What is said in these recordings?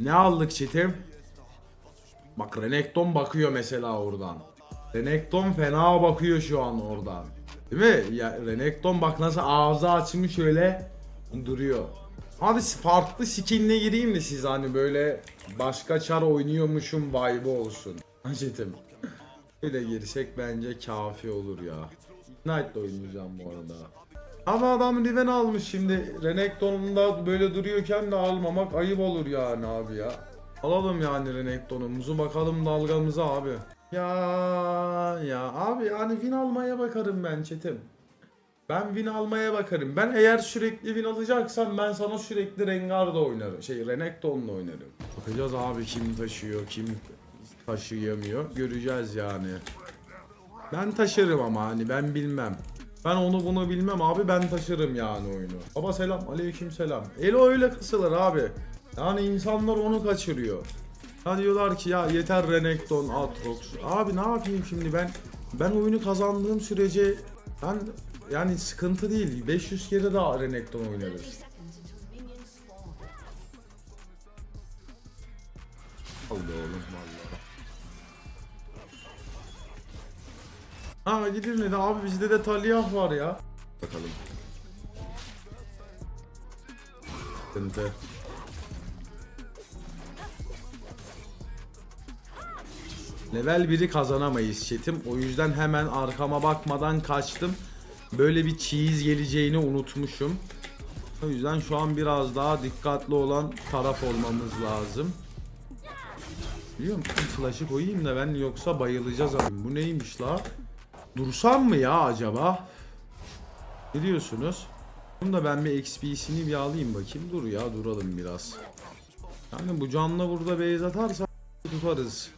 Ne aldık çetim? Bak Renekton bakıyor mesela oradan. Renekton fena bakıyor şu an oradan. Değil mi? Ya Renekton bak nasıl ağzı açmış öyle duruyor. Hadi farklı skinle gireyim mi siz hani böyle başka çar oynuyormuşum vibe olsun. Çetim. Böyle girsek bence kafi olur ya. Knight'la oynayacağım bu arada. Ama adam Riven almış şimdi. Renekton'un da böyle duruyorken de almamak ayıp olur yani abi ya. Alalım yani Renekton'umuzu bakalım dalgamıza abi. Ya ya abi yani win almaya bakarım ben çetim. Ben win almaya bakarım. Ben eğer sürekli win alacaksam ben sana sürekli Rengar'da oynarım. Şey Renekton'la oynarım. Bakacağız abi kim taşıyor, kim taşıyamıyor. Göreceğiz yani. Ben taşırım ama hani ben bilmem. Ben onu bunu bilmem abi ben taşırım yani oyunu. Baba selam aleyküm selam. Elo öyle kısılır abi. Yani insanlar onu kaçırıyor. Ha diyorlar ki ya yeter Renekton, Atrox. Abi ne yapayım şimdi ben? Ben oyunu kazandığım sürece ben yani sıkıntı değil. 500 kere daha Renekton oynarız. Allah Ha gidin dedi abi bizde de Taliyah var ya. Bakalım. Sıkıntı. Level 1'i kazanamayız chat'im. O yüzden hemen arkama bakmadan kaçtım. Böyle bir cheese geleceğini unutmuşum. O yüzden şu an biraz daha dikkatli olan taraf olmamız lazım. Biliyor musun? Flash'ı koyayım da ben yoksa bayılacağız abi. Bu neymiş la? Dursam mı ya acaba? Ne diyorsunuz? Bunu da ben bir XP'sini bir alayım bakayım. Dur ya duralım biraz. Yani bu canla burada base atarsa tutarız.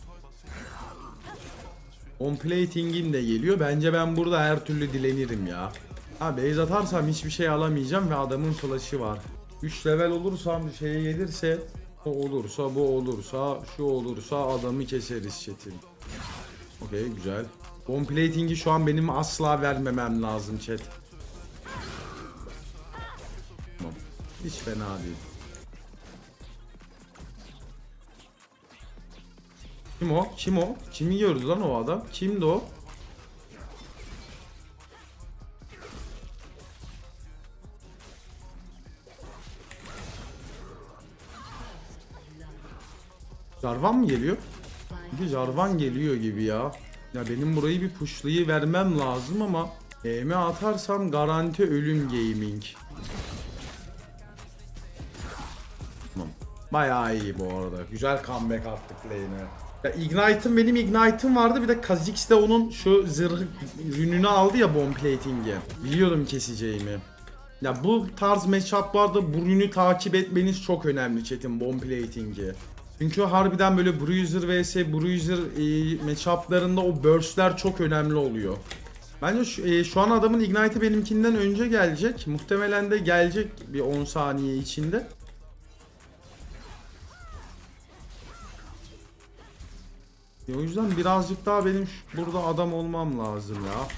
On de geliyor. Bence ben burada her türlü dilenirim ya. Ha base atarsam hiçbir şey alamayacağım ve adamın flash'ı var. 3 level olursam şeye gelirse o olursa bu olursa şu olursa adamı keseriz chat'in. Okey güzel. Bomb plating'i şu an benim asla vermemem lazım chat. Hiç fena değil. Kim o? Kim o? Kimi gördü lan o adam? Kimdi o? Jarvan mı geliyor? Bir Jarvan geliyor gibi ya. Ya benim burayı bir pushlayı vermem lazım ama EM atarsam garanti ölüm gaming. Bayağı iyi bu arada. Güzel comeback attık lane'e. Ya Ignite'ım benim Ignite'ım vardı bir de Kha'Zix de onun şu zırh rününü aldı ya bomb plating'i. Biliyordum keseceğimi. Ya bu tarz matchup'larda bu rünü takip etmeniz çok önemli chat'in bomb plating'i. Çünkü harbiden böyle Bruiser vs Bruiser e, matchup'larında o burst'ler çok önemli oluyor. Bence şu, e, şu an adamın Ignite'ı benimkinden önce gelecek. Muhtemelen de gelecek bir 10 saniye içinde. E, o yüzden birazcık daha benim şu- burada adam olmam lazım ya.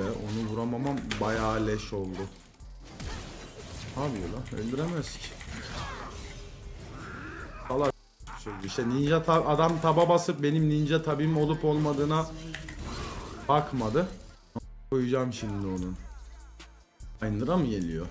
Ve onu vuramamam bayağı leş oldu. Ne yapıyor lan? Öldüremez ki. Çocuk. İşte ninja ta- adam taba basıp benim ninja tabim olup olmadığına bakmadı. Koyacağım şimdi onun. Aynıra mı geliyor?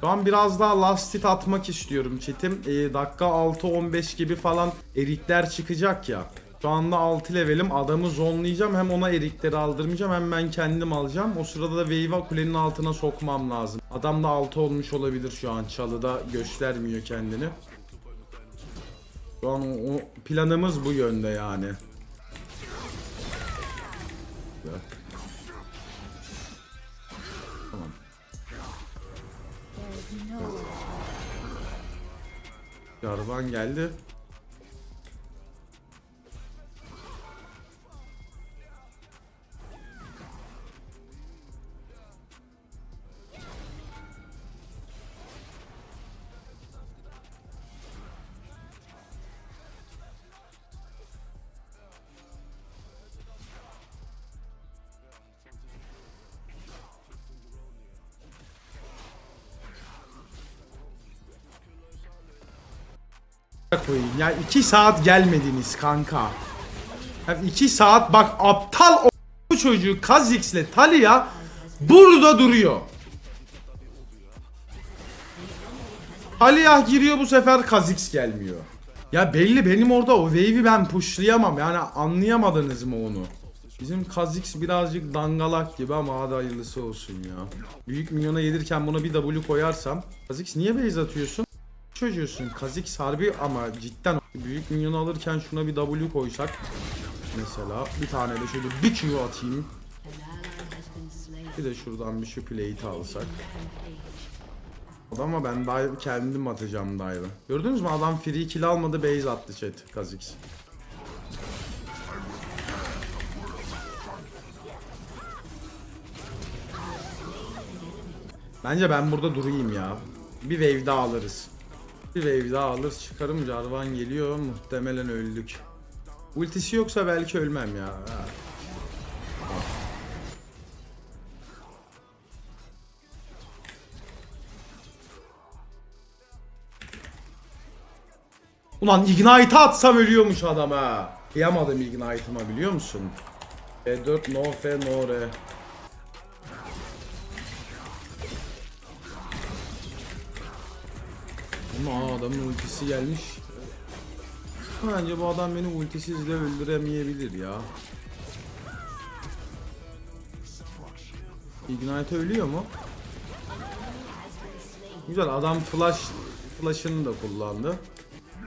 Şu an biraz daha last hit atmak istiyorum çetim. Ee, dakika 6-15 gibi falan erikler çıkacak ya. Şu anda 6 levelim adamı zonlayacağım hem ona erikleri aldırmayacağım hem ben kendim alacağım. O sırada da Wave'a kulenin altına sokmam lazım. Adam da 6 olmuş olabilir şu an çalıda göstermiyor kendini. Şu an o, planımız bu yönde yani. Tamam. Jarvan geldi. Koyayım ya 2 saat gelmediniz kanka. Ya 2 saat bak aptal o çocuğu Kha'Zix'le Talia burada duruyor. Talia giriyor bu sefer Kha'Zix gelmiyor. Ya belli benim orada o wave'i ben pushlayamam yani anlayamadınız mı onu? Bizim Kha'Zix birazcık dangalak gibi ama hadi hayırlısı olsun ya. Büyük minyona gelirken buna bir W koyarsam. Kha'Zix niye base atıyorsun? Çocuğusun Kha'Zix harbi ama cidden büyük minyonu alırken şuna bir W koysak. Mesela bir tane de şöyle bir Q atayım. Bir de şuradan bir şu plate'i alsak. Ama ben dive kendim atacağım dive'ı. Gördünüz mü adam free kill almadı base attı chat Kha'Zix. Bence ben burada durayım ya. Bir wave daha alırız. Bir wave daha alırız çıkarım Jarvan geliyor muhtemelen öldük. Ultisi yoksa belki ölmem ya. Ulan Ignite atsam ölüyormuş adam ha. Kıyamadım Ignite'ıma biliyor musun? E4 no F no R. Ama adamın ultisi gelmiş. Bence bu adam beni ultisiz de öldüremeyebilir ya. Ignite ölüyor mu? Güzel adam flash flash'ını da kullandı.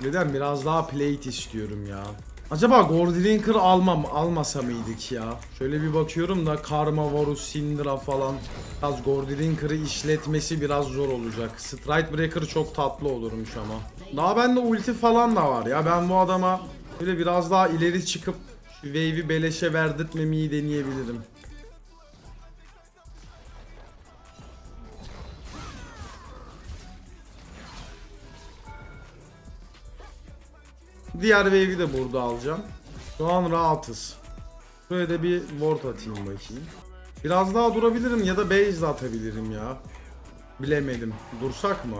Neden biraz daha plate istiyorum ya. Acaba Gordrinker almam almasa mıydık ya? Şöyle bir bakıyorum da Karma, Varus, Syndra falan. Biraz Gordrinker'ı işletmesi biraz zor olacak. Strikebreaker çok tatlı olurmuş ama. Daha bende ulti falan da var ya. Ben bu adama böyle biraz daha ileri çıkıp şu wave'i beleşe verdirtmemeyi deneyebilirim. Diğer wave'i de burada alacağım. Şu an rahatız. Şöyle de bir ward atayım bakayım. Biraz daha durabilirim ya da base atabilirim ya. Bilemedim. Dursak mı?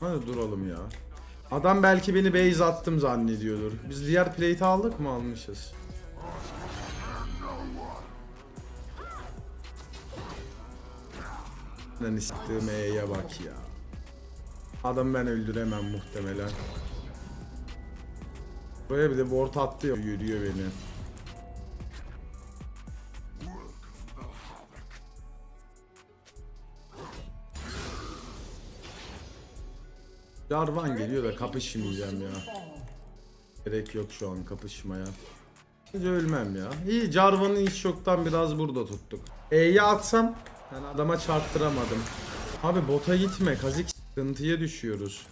Hadi duralım ya. Adam belki beni base attım zannediyordur. Biz diğer plate'i aldık mı almışız? Lan istediğim E'ye bak ya. Adam ben öldüremem muhtemelen. Buraya bir de ward attı yürüyor beni. Jarvan geliyor da kapışmayacağım ya. Gerek yok şu an kapışmaya. Bence ölmem ya. İyi Jarvan'ı hiç yoktan biraz burada tuttuk. E'yi atsam yani adama çarptıramadım. Abi bota gitme Kazik sıkıntıya düşüyoruz.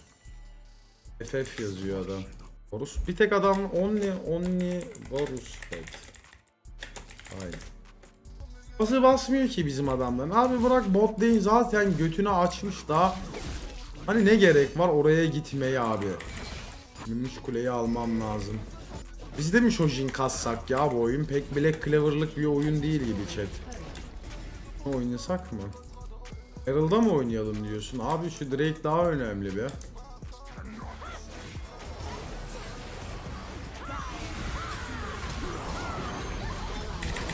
FF yazıyor adam. Horus bir tek adam only only Horus tek. Aynen. Nasıl basmıyor ki bizim adamdan? Abi bırak bot değil zaten götünü açmış daha. Hani ne gerek var oraya gitmeye abi. Gümüş kuleyi almam lazım. Biz de mi Shojin kassak ya bu oyun? Pek Black Clover'lık bir oyun değil gibi chat. Oynasak mı? Herald'a mı oynayalım diyorsun? Abi şu Drake daha önemli be.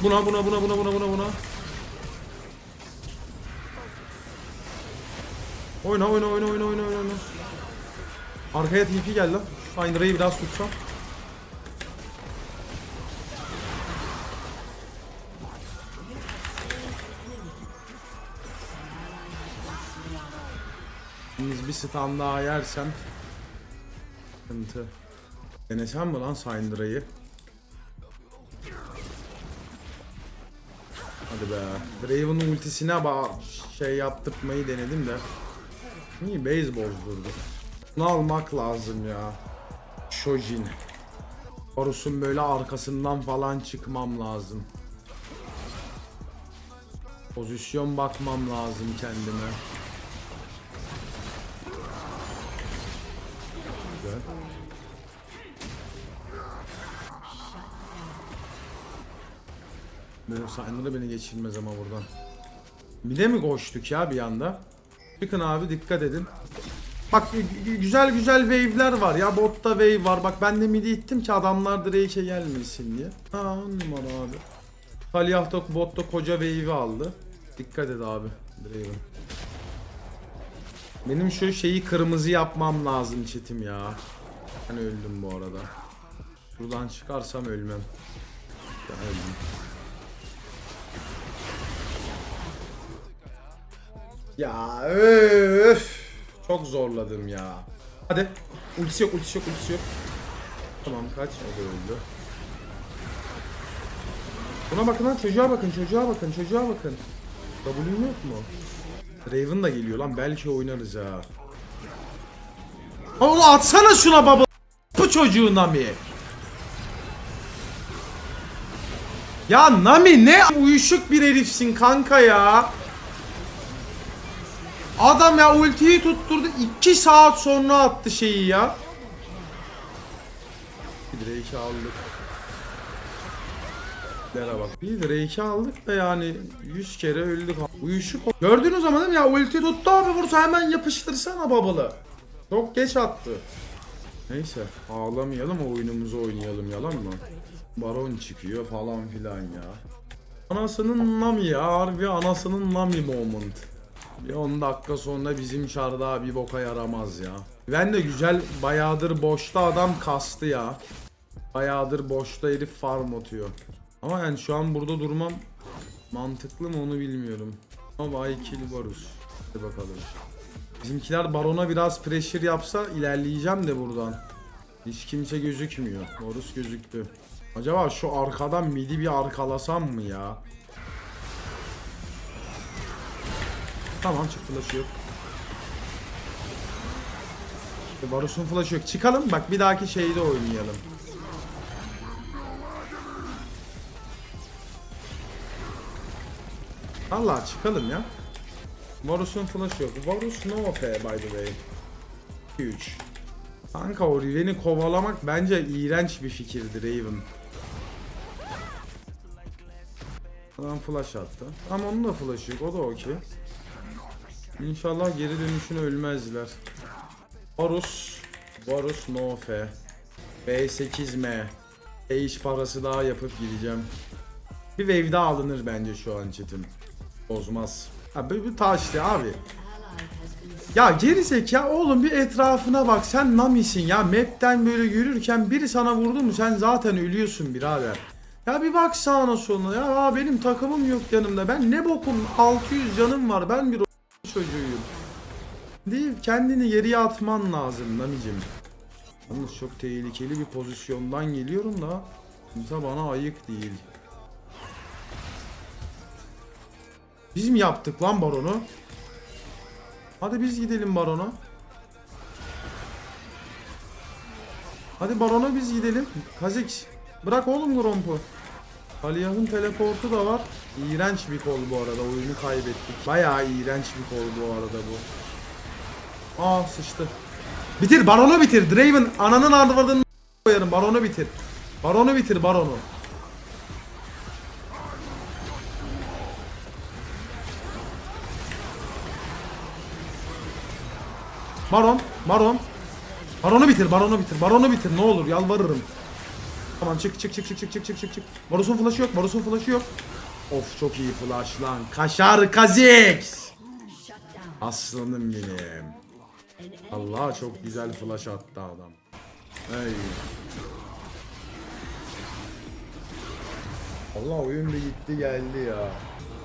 Buna buna buna buna buna buna buna. Oyna oyna oyna oyna oyna oyna. Arkaya TP geldi lan. Syndra'yı biraz tutsam. Yalnız bir stun daha yersem sıkıntı. Denesem mi lan Syndra'yı? Hadi be. Draven'ın ultisine ba şey yaptırmayı denedim de. Niye base bozdurdu? Bunu almak lazım ya. Shojin. Horus'un böyle arkasından falan çıkmam lazım. Pozisyon bakmam lazım kendime. Güzel. Böyle Syndra beni geçirmez ama buradan. Bir de mi koştuk ya bir anda? Çıkın abi dikkat edin. Bak gü- gü- güzel güzel wave'ler var ya. Botta wave var. Bak ben de midi ittim ki adamlar Drake'e gelmesin diye. Ha on numara abi. Taliyah da botta koca wave'i aldı. Dikkat et abi. Draven. Benim şu şeyi kırmızı yapmam lazım çetim ya. Ben öldüm bu arada. Buradan çıkarsam ölmem. Ben öldüm. Ya öf. Çok zorladım ya. Hadi. Ultisi yok, ultisi yok, ultisi yok. Tamam kaç. O da öldü. Buna bakın lan çocuğa bakın, çocuğa bakın, çocuğa bakın. W'm yok mu? Raven da geliyor lan belki oynarız ha. Oğlum atsana şuna baba. Bu çocuğu Nami. Ya Nami ne uyuşuk bir herifsin kanka ya. Adam ya ultiyi tutturdu 2 saat sonra attı şeyi ya. Bir Drake'i aldık. Lere bak. Bir Drake'i aldık da yani 100 kere öldük. Uyuşuk. Gördünüz ama değil mi ya ulti tuttu abi vursa hemen yapıştırsana babalı. Çok geç attı. Neyse ağlamayalım oyunumuzu oynayalım yalan mı? Baron çıkıyor falan filan ya. Anasının nami ya harbi anasının nami moment. Bir 10 dakika sonra bizim çardağa bir boka yaramaz ya. Ben de güzel bayağıdır boşta adam kastı ya. Bayağıdır boşta herif farm atıyor. Ama yani şu an burada durmam mantıklı mı onu bilmiyorum. Ama bay kill varız. Hadi bakalım. Bizimkiler barona biraz pressure yapsa ilerleyeceğim de buradan. Hiç kimse gözükmüyor. Morus gözüktü. Acaba şu arkadan midi bir arkalasam mı ya? Tamam çık flash'ı yok. İşte Varus'un flash'ı yok. Çıkalım bak bir dahaki şeyde oynayalım. Allah çıkalım ya. Varus'un flash'ı yok. Varus no OP by the way. 3. Kanka o Riven'i kovalamak bence iğrenç bir fikirdi Raven. Adam flash attı. Ama onun da flash yok. O da okey. İnşallah geri dönüşünü ölmezler. Varus. Varus no F. B8M. E iş parası daha yapıp gideceğim. Bir wave alınır bence şu an çetim. Bozmaz. Ha böyle bir taştı abi. Ya geri ya oğlum bir etrafına bak sen namisin ya map'ten böyle yürürken biri sana vurdu mu sen zaten ölüyorsun birader. Ya bir bak sağına soluna ya Aa, benim takımım yok yanımda ben ne bokum 600 canım var ben bir çocuğuyum. Değil kendini geriye atman lazım namicim. Yalnız çok tehlikeli bir pozisyondan geliyorum da kimse bana ayık değil. Biz mi yaptık lan baronu? Hadi biz gidelim barona. Hadi barona biz gidelim. Kazix. Bırak oğlum Gromp'u. Aliyah'ın teleportu da var. İğrenç bir kol bu arada. Oyunu kaybettik. Bayağı iğrenç bir kol bu arada bu. Aa sıçtı. Bitir baronu bitir. Draven ananın ardvardını koyarım. Baronu bitir. Baronu bitir baronu. Baron, Baron. Baronu bitir, Baronu bitir, Baronu bitir ne olur yalvarırım. Tamam çık çık çık çık çık çık çık çık çık. Varus'un flash'ı yok, Varus'un flash'ı yok. Of çok iyi flash lan. Kaşar Kazix. Aslanım benim. Allah çok güzel flash attı adam. Hey. Allah oyun bir gitti geldi ya.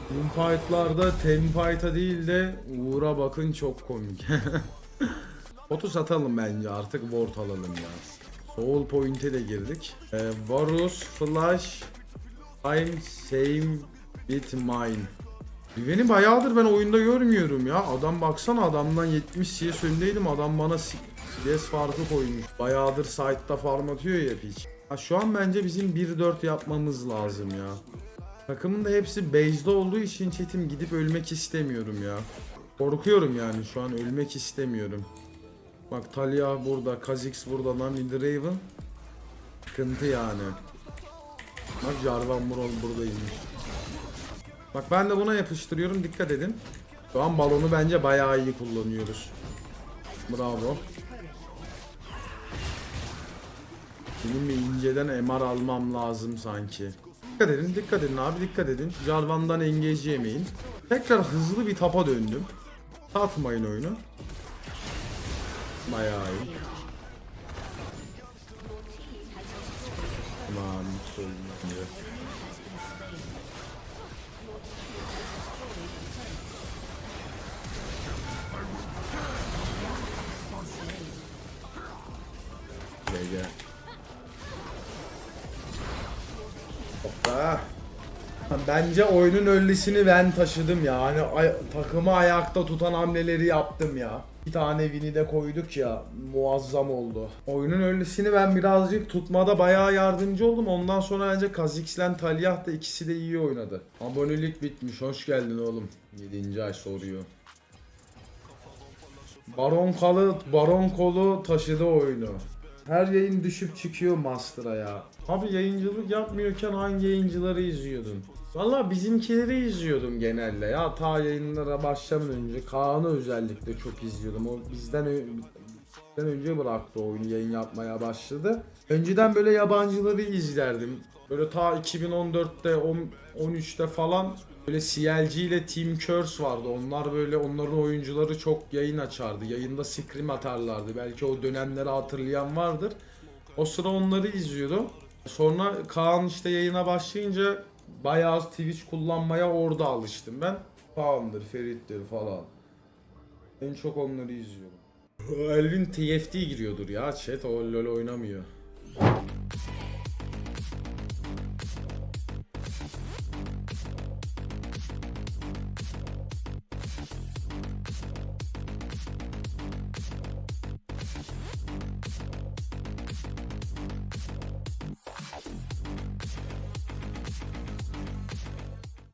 Teamfight'larda teamfight'a değil de Uğur'a bakın çok komik. Botu satalım bence artık ward alalım ya. Soul Point'e de girdik. Ee, Varus, Flash, I'm same with mine. Beni bayağıdır ben oyunda görmüyorum ya. Adam baksana adamdan 70 CS öndeydim. Adam bana CS farkı koymuş. Bayağıdır site'da farm atıyor ya piç. Ha, şu an bence bizim 1-4 yapmamız lazım ya. Takımın da hepsi base'de olduğu için çetim gidip ölmek istemiyorum ya. Korkuyorum yani şu an ölmek istemiyorum. Bak Talia burada, Kha'Zix burada, Nami Draven. Sıkıntı yani. Bak Jarvan Murol buradaymış. Bak ben de buna yapıştırıyorum dikkat edin. Şu an balonu bence bayağı iyi kullanıyoruz. Bravo. Benim bir inceden MR almam lazım sanki. Dikkat edin, dikkat edin abi dikkat edin. Jarvan'dan engage yemeyin. Tekrar hızlı bir tapa döndüm. Satmayın oyunu. Bayağı iyi. Aman söyleyeyim. Gel gel. Hoppa. Bence oyunun öllisini ben taşıdım ya. Hani ay- takımı ayakta tutan hamleleri yaptım ya. Bir tane Win'i de koyduk ya. Muazzam oldu. Oyunun öllisini ben birazcık tutmada bayağı yardımcı oldum. Ondan sonra bence Kha'Zix'le Talyah da ikisi de iyi oynadı. Abonelik bitmiş. Hoş geldin oğlum. 7. ay soruyor. Baron kolu, Baron kolu taşıdı oyunu. Her yayın düşüp çıkıyor Master'a ya. Abi yayıncılık yapmıyorken hangi yayıncıları izliyordun? Valla bizimkileri izliyordum genelde ya. Ta yayınlara başlamadan önce Kaan'ı özellikle çok izliyordum. O bizden bizden önce bıraktı oyunu yayın yapmaya başladı. Önceden böyle yabancıları izlerdim. Böyle ta 2014'te, on- 13'te falan böyle CLG ile Team Curse vardı. Onlar böyle onların oyuncuları çok yayın açardı. Yayında scrim atarlardı. Belki o dönemleri hatırlayan vardır. O sıra onları izliyordum. Sonra Kaan işte yayına başlayınca bayağı Twitch kullanmaya orada alıştım ben. Kaan'dır, Ferit'tir falan. En çok onları izliyorum. Elvin TFT giriyordur ya chat o LoL oynamıyor.